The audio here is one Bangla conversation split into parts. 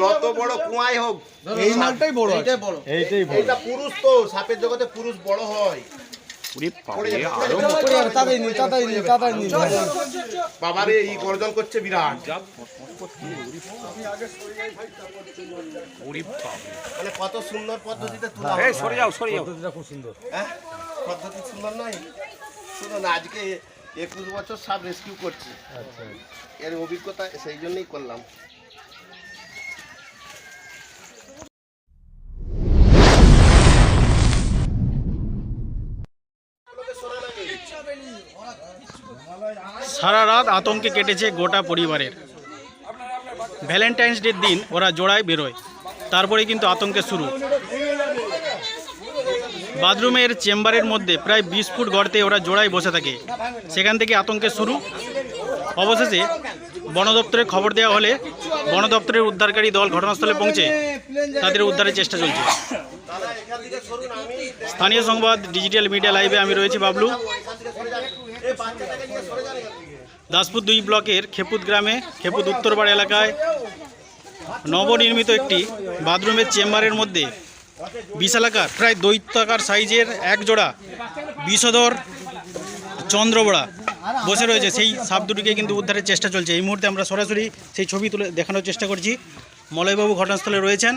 যত বড় কুয়াই হোক এই মালটাই বড় আছে। বড়। এইটাই বড়। এটা পুরুষ তো সাপের জগতে পুরুষ বড় হয়। বাবারে এই গর্জন করছে বিরাট। মানে কত সুন্দর পদ্ধতিতে তোলা হয়। সরে যাও সরে যাও। পদ্ধতিটা খুব সুন্দর। হ্যাঁ? পদ্ধতি সুন্দর নয়? শুনুন আজকে একুশ বছর সাপ রেস্কিউ করছি। আচ্ছা। এর অভিজ্ঞতা সেই জন্যই করলাম। সারা রাত আতঙ্কে কেটেছে গোটা পরিবারের। ভ্যালেন্টাইন্স ডের দিন ওরা জোড়ায় বেরোয়। তারপরে কিন্তু আতঙ্কের শুরু। বাথরুমের চেম্বারের মধ্যে প্রায় বিশ ফুট গর্তে ওরা জোড়ায় বসে থাকে। সেখান থেকে আতঙ্কের শুরু। অবশেষে বন দপ্তরে খবর দেওয়া হলে বন দপ্তরের উদ্ধারকারী দল ঘটনাস্থলে পৌঁছে তাদের উদ্ধারের চেষ্টা চলছে। স্থানীয় সংবাদ, ডিজিটাল মিডিয়া লাইভে আমি রয়েছি বাবলু। দাসপুর দুই ব্লকের খেপুত গ্রামে খেপুত উত্তরপাড় এলাকায় নবনির্মিত একটি বাথরুমের চেম্বারের মধ্যে বিশালাকার প্রায় দৈত্যাকার সাইজের এক জোড়া বিষধর চন্দ্রবড়া বসে রয়েছে। সেই সাপ দুটিকে কিন্তু উদ্ধারের চেষ্টা চলছে। এই মুহূর্তে আমরা সরাসরি সেই ছবি তুলে দেখানোর চেষ্টা করছি। মলয়বাবু ঘটনাস্থলে রয়েছেন।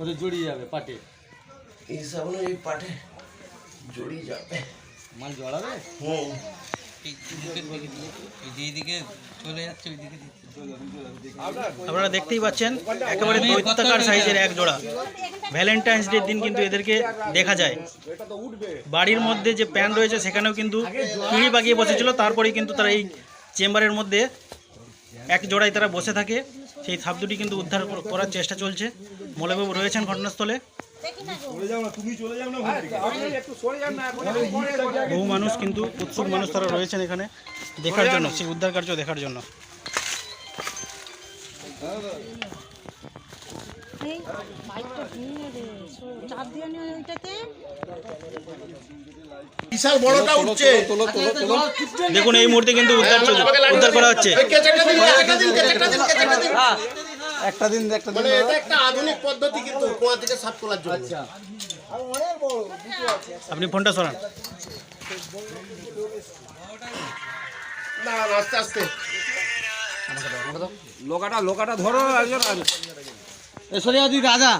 ওদের জড়িয়ে যাবে পাটে। এই সামনে এই পাঠে জড়িয়ে যাবে। মাল জড়াবে? হুম। আপনারা দেখতেই পাচ্ছেন, একেবারে দৈত্যাকার সাইজের এক জোড়া। ভ্যালেন্টাইন্স ডের দিন কিন্তু এদেরকে দেখা যায়। বাড়ির মধ্যে যে প্যান রয়েছে, সেখানেও কিন্তু পিঁড়ি পাকিয়ে বসেছিল। তারপরেই কিন্তু তারা এই চেম্বারের মধ্যে এক জোড়ায় তারা বসে থাকে। সেই সাপ দুটি কিন্তু উদ্ধার করার চেষ্টা চলছে। মলেবাবু রয়েছেন ঘটনাস্থলে। বহু মানুষ কিন্তু উৎসুক মানুষ তারা রয়েছেন এখানে দেখার জন্য সেই উদ্ধার কার্য দেখার জন্য। এই বাইকটা ভেঙে রে সো- চাপ দিয়ে নিয়ে ওইটাতে। বিশাল বড়টা উঠছে। দেখুন এই মুহূর্তে কিন্তু উদ্ধার উদ্ধার করা হচ্ছে একটা দিন একটা দিন মানে এটা একটা আধুনিক পদ্ধতি কিন্তু কুয়া থেকে সাপ তোলার জন্য। আপনি ফোনটা সরান। না না, আস্তে আস্তে। লোকাটা লোকাটা ধরো একজন সরে যাও রাজা।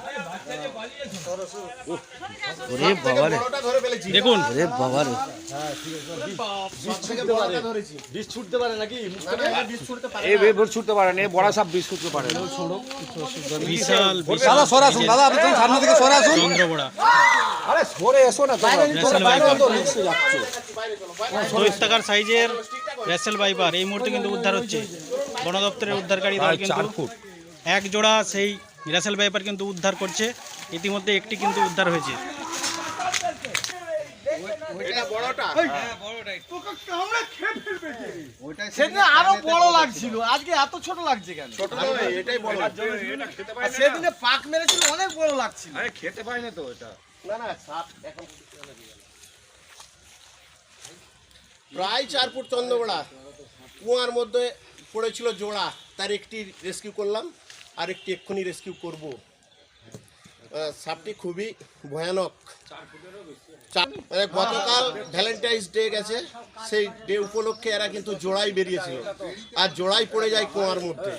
ওরে বাবা রে দেখুন। ওরে বাবা রে। ধরেছি। বিষ ছুটতে পারে নাকি? বিষ ছুটতে পারে? না। এই সাপ বিষ ছুটতে পারে। বিশাল দাদা সরে আসুন দাদা আপনি সামনে থেকে সরে আসুন। চন্দ্রবড়া আরে সরে এসো না তোমরা। রেসেল ভাইপার রিস্কে যাচ্ছ। দৈত্যাকার সাইজের রেসেল ভাইপার? এই মুহূর্তে কিন্তু উদ্ধার হচ্ছে। বন দপ্তরের উদ্ধারকারী দল কিন্তু এক জোড়া সেই রেসেল ভাইপার কিন্তু উদ্ধার করছে। ইতিমধ্যে একটি কিন্তু উদ্ধার হয়েছে। এটা বড়টা? সেদিন আরও বড় লাগছিল। আজকে এত ছোট লাগছে কেন? ছোট নয় এটাই বড়। আর সেদিনে পাক মেরেছিল অনেক বড় লাগছিল। আরে খেতে পায় না তো এটা না না সাপ এখন প্রায় চার ফুট চন্দ্রবড়া কুয়ার মধ্যে পড়েছিল জোড়া। তার একটি রেস্কিউ করলাম আর একটি এক্ষুনি রেস্কিউ করব। সাপটি খুবই ভয়ানক। মানে গতকাল ভ্যালেন্টাইন্স ডে গেছে সেই ডে উপলক্ষে এরা কিন্তু জোড়াই বেরিয়েছিল। আর জোড়াই পড়ে যায় কুয়ার মধ্যে।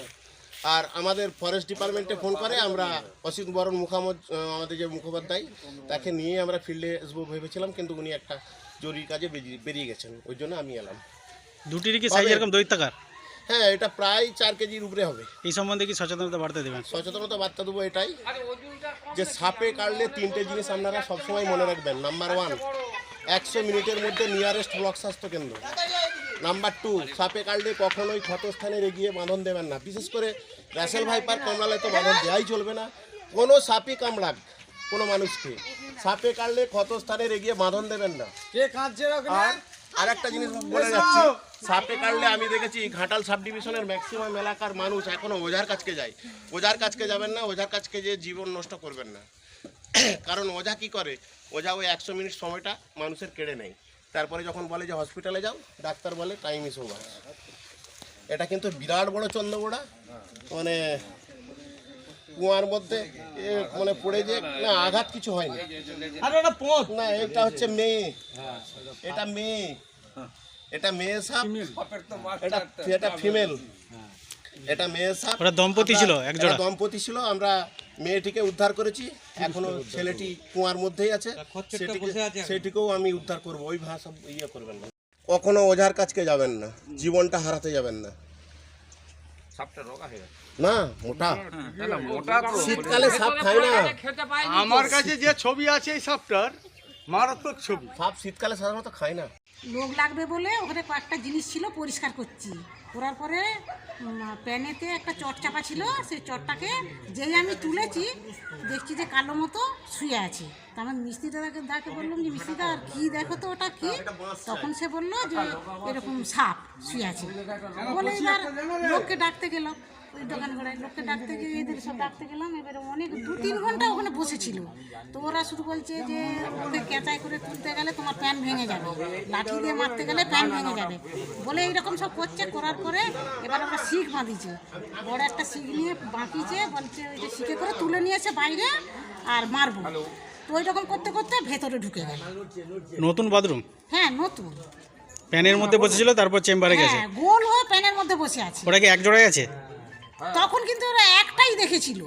আর আমাদের ফরেস্ট ডিপার্টমেন্টে ফোন করে আমরা অসিত বরণ মুখামত আমাদের যে মুখোপাধ্যায় তাকে নিয়ে আমরা ফিল্ডে আসব ভেবেছিলাম কিন্তু উনি একটা জরুরি কাজে বেরিয়ে- গেছেন। ওই জন্য আমি এলাম। দুটিরই কি সাইজ এরকম দৈত্যাকার? হ্যাঁ এটা প্রায় চার কেজির উপরে হবে। এই সম্বন্ধে কি সচেতনতা বার্তা দেবেন? সচেতনতা বার্তা দেবো এটাই। যে সাপে কাটলে তিনটে জিনিস আপনারা সবসময় মনে রাখবেন। নাম্বার ওয়ান একশো মিনিটের মধ্যে নিয়ারেস্ট ব্লক স্বাস্থ্য কেন্দ্র নাম্বার টু সাপে কাটলে কখনোই ক্ষতস্থানে এগিয়ে বাঁধন দেবেন না। বিশেষ করে র্যাসেল ভাইপার কামড়ালে তো বাঁধন দেওয়াই চলবে না। কোনো সাপই কামড়াক কোনো মানুষকে। সাপে কাটলে ক্ষতস্থানে এগিয়ে বাঁধন দেবেন না। কে কাঁদছে আর আর একটা জিনিস বলে যাচ্ছি সাপে কাটলে আমি দেখেছি ঘাটাল সাব ডিভিশনের ম্যাক্সিমাম এলাকার মানুষ এখনও ওঝার কাছকে যায়। ওঝার কাছকে যাবেন না ওঝার কাছকে যে জীবন নষ্ট করবেন না। কারণ ওঝা কি করে? ওঝা ওই একশো মিনিট সময়টা মানুষের কেড়ে নেয়। তারপরে যখন বলে যে হসপিটালে যাও ডাক্তার বলে টাইম ইস ওভার এটা কিন্তু বিরাট বড় চন্দ্রবোড়া মানে কুয়ার মধ্যে মানে পড়ে যে না আঘাত কিছু হয়নি। না এটা হচ্ছে মেয়ে। এটা মেয়ে। এটা মেয়ে সাপ? এটা এটা ফিমেল এটা মেয়ে সাপ। ওরা দম্পতি ছিল? দম্পতি ছিল আমরা মেয়েটিকে উদ্ধার করেছি। এখনও ছেলেটি কুয়ার মধ্যেই আছে। সেটিকে সেটিকেও আমি উদ্ধার করব। ওই ভাষা ইয়ে করবেন না। কখনো ওঝার কাছকে যাবেন না। জীবনটা হারাতে যাবেন না। সাপটা রোগা হয়ে গেছে। না মোটা। না মোটা তো। শীতকালে সাপ খায় না। আমার কাছে যে ছবি আছে এই সাপটার মারাত্মক ছবি। সাপ শীতকালে সাধারণত খায় না। লোক লাগবে বলে ওখানে কয়েকটা জিনিস ছিল, পরিষ্কার করছি। করার পরে প্যানেতে একটা চট চাপা ছিল, সেই চটটাকে যেই আমি তুলেছি, দেখছি যে কালো মতো শুয়ে আছে। তা আমার মিস্ত্রি দাদাকে দাকে বললাম যে মিস্ত্রি দা কী দেখো তো ওটা কি? তখন সে বলল যে, এরকম সাপ শুয়ে আছে। বলে, এবার লোককে ডাকতে গেলাম ওই দোকান ঘোড়ায় লোককে ডাকতে গিয়ে এদের সব ডাকতে গেলাম এবারে অনেক দু তিন ঘণ্টা ওখানে বসেছিল। তো ওরা শুধু বলছে যে ওকে ক্যাচাই করে তুলতে গেলে তোমার প্যান ভেঙে যাবে লাঠি দিয়ে মারতে গেলে প্যান ভেঙে যাবে। বলে এইরকম সব করছে করার পরে এবার ওরা শিখ বাঁধিছে। বড় একটা শিখ নিয়ে বাঁকিছে বলছে ওই যে শিখে করে তুলে নিয়েছে বাইরে আর মারবো। তো ওই রকম করতে করতে ভেতরে ঢুকে গেল। নতুন বাথরুম? হ্যাঁ নতুন। প্যানের মধ্যে বসেছিল তারপর চেম্বারে গেছে? হ্যাঁ গোল হয়ে প্যানের মধ্যে বসে আছে। ওরা কি এক জোড়ায় আছে? তখন কিন্তু ওরা একটাই দেখেছিল।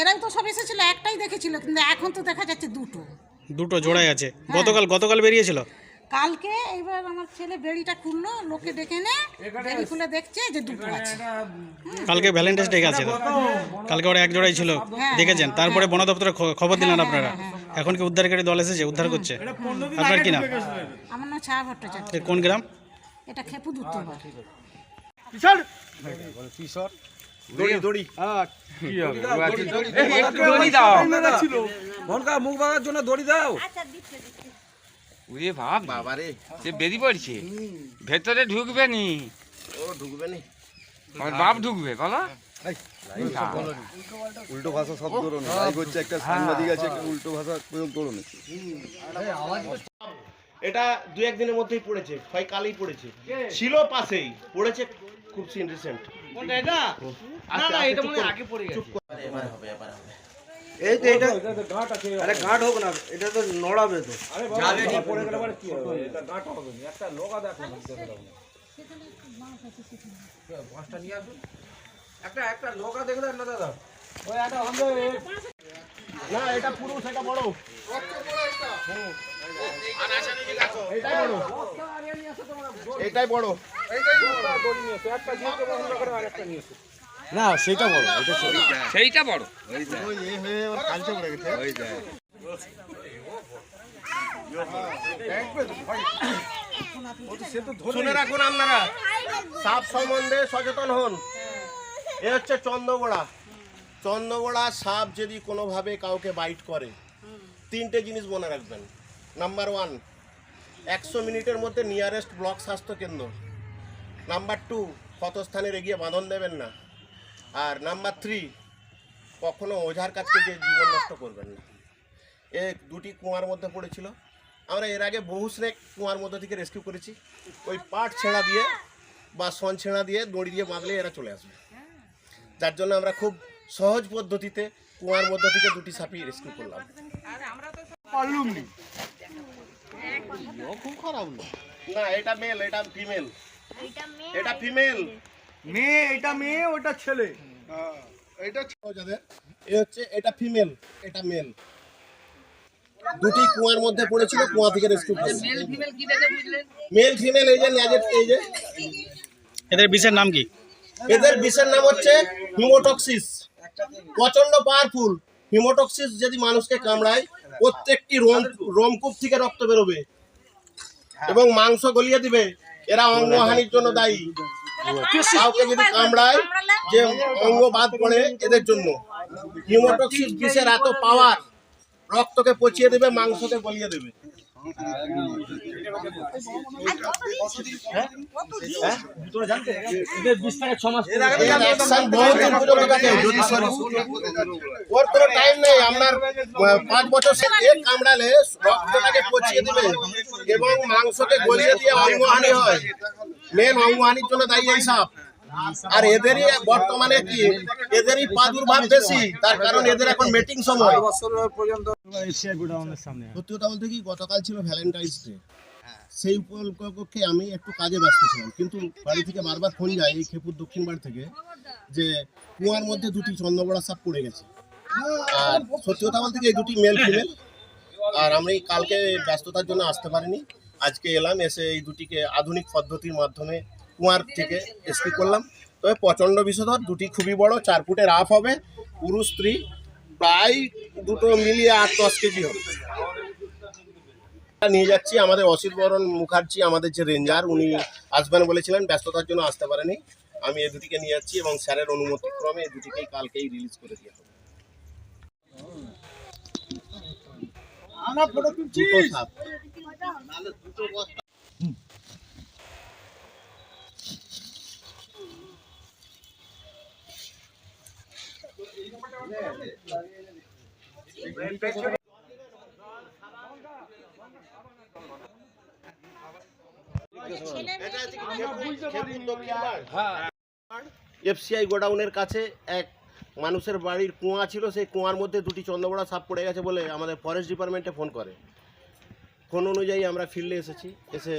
এরাও তো সব এসেছিল একটাই দেখেছিল কিন্তু এখন তো দেখা যাচ্ছে দুটো। দুটো জোড়ায় আছে। গতকাল গতকাল বেরিয়েছিল? কালকে এইবার আমার ছেলে বেড়িটা খুললো লোকে ডেকে নে বেড়ি খুলে দেখছে যে দুটো আছে। কালকে ভ্যালেন্টাইন্স ডে গেছে কালকে ওরা এক জোড়াই ছিল। দেখেছেন? তারপরে বন দপ্তরে খবর দিলেন আপনারা? এখন কি উদ্ধারকারী দল এসেছে? উদ্ধার করছে? আপনার কি নাম? আমার নাম ছায়া ভট্টাচার্য। কোন গ্রাম? এটা খেপুদ উত্তর কিশোর। দড়ি দড়ি। দড়ি। দাও ছিল। ঘনকা মুখ জন্য দড়ি দাও। ওরে বাপ বাবারে সে বেরিয়ে পড়ছে। ভেতরে ঢুকবে নি। ও ঢুকবে নি। আমার বাপ ঢুকবে বলো। উল্টো ভাষা সব করো না। হচ্ছে একটা সাংবাদিক আছে উল্টো ভাষা প্রয়োগ করো না। এটা দু একদিনের মধ্যেই পড়েছে হয় কালই পড়েছে। ছিল পাশেই পড়েছে খুব সিন রিসেন্ট কোনটা এটা না না এটা মনে আগে পড়ে গেছে। এবার হবে এবার হবে। এই তো এটা আরে গাঁট হোক না এটা তো নড়াবে তো। আরে পড়ে গেলে পরে কি হবে? এটা গাঁট হবে না। একটা লোগা দেখো না পাঁচটা নিয়ে আসুন। একটা একটা লোগা দেখলে না দাদা। ওই একটা হবে না এটা পুরো সেটা বড় হুম। এটাই বড়। এটাই বড়। না সেটা এটা সেইটা বড়। শুনে রাখুন আপনারা সাপ সম্বন্ধে সচেতন হন। এ হচ্ছে চন্দ্রগোড়া। চন্দ্রগোড়া সাপ যদি কোনোভাবে কাউকে বাইট করে তিনটে জিনিস মনে রাখবেন। নাম্বার ওয়ান একশো মিনিটের মধ্যে নিয়ারেস্ট ব্লক স্বাস্থ্য কেন্দ্র নাম্বার টু, ক্ষতস্থানের এগিয়ে বাঁধন দেবেন না। আর নাম্বার থ্রি, কখনো ওঝার কাছকে গিয়ে জীবন নষ্ট করবেন না। এ দুটি কুয়ার মধ্যে পড়েছিল। আমরা এর আগে বহু স্নেক কুয়ার মধ্যে থেকে রেস্কিউ করেছি। ওই পাট ছেঁড়া দিয়ে বা সন ছেঁড়া দিয়ে, দড়ি দিয়ে বাঁধলে এরা চলে আসবে। যার জন্য আমরা খুব সহজ পদ্ধতিতে কুয়ার মধ্যে থেকে দুটি সাপি রেস্কিউ করলাম। পারলুম নি। না এটা মেল এটা ফিমেল এটা ফিমেল মেয়ে এটা মেয়ে ওটা ছেলে। এটা যাদের এ হচ্ছে এটা ফিমেল এটা মেল দুটি কুয়ার মধ্যে পড়েছিল কুয়া থেকে রেস্কিউ করলাম মেল ফিমেল এই যে ন্যাজের এই যে। এদের বিষের নাম কি? এদের বিষের নাম হচ্ছে হিমোটক্সিস প্রচণ্ড পাওয়ারফুল হিমোটক্সিস যদি মানুষকে কামড়ায় প্রত্যেকটি রোম রোমকূপ থেকে রক্ত বেরোবে। এবং মাংস গলিয়ে দিবে। এরা অঙ্গহানির জন্য দায়ী। কাউকে যদি কামড়ায়, যে অঙ্গ বাদ পড়ে এদের জন্য। হিমোটক্সিস বিষের এত পাওয়ার রক্তকে পচিয়ে দেবে, মাংসকে গলিয়ে দেবে। টাইম নেই আপনার পাঁচ বছর সে এর কামড়ালে রক্তটাকে পচিয়ে দিবে এবং মাংসকে গলিয়ে দিয়ে অঙ্গহানি হয় মেন অঙ্গহানির জন্য দায়ী এই সাপ আর এদেরই বর্তমানে কি এদেরই প্রাদুর্ভাব বেশি। তার কারণ এদের এখন মিটিং সময়। সত্যি কথা বলতে কি, গতকাল ছিল ভ্যালেন্টাইন্স ডে সেই উপলক্ষে আমি একটু কাজে ব্যস্ত ছিলাম। কিন্তু বাড়ি থেকে বারবার ফোন যায় এই খেপুর দক্ষিণ বাড়ি থেকে যে কুয়ার মধ্যে দুটি চন্দ্রবড়া সাপ পড়ে গেছে। আর সত্যি কথা বলতে এই দুটি মেল ফিমেল আর আমি কালকে ব্যস্ততার জন্য আসতে পারিনি। আজকে এলাম, এসে এই দুটিকে আধুনিক পদ্ধতির মাধ্যমে কুয়ার থেকে রেস্কিউ করলাম। তবে প্রচণ্ড বিষধর দুটি খুবই বড় চার ফুটের আপ হবে পুরুষ স্ত্রী প্রায় দুটো মিলিয়ে আট দশ কেজি হবে। নিয়ে যাচ্ছি আমাদের অসিত বরণ মুখার্জি আমাদের যে রেঞ্জার উনি আসবেন বলেছিলেন ব্যস্ততার জন্য আসতে পারেনি। আমি এ দুটিকে নিয়ে যাচ্ছি এবং স্যারের অনুমতি ক্রমে এই দুটিকেই কালকেই রিলিজ করে দিয়ে হবে দুটো সাপ। এফসিআই গোডাউনের কাছে এক মানুষের বাড়ির কুয়া ছিল, সেই কুয়ার মধ্যে দুটি চন্দ্রবড়া সাপ পড়ে গেছে বলে আমাদের ফরেস্ট ডিপার্টমেন্টে ফোন করে। ফোন অনুযায়ী আমরা ফিল্ডে এসেছি, এসে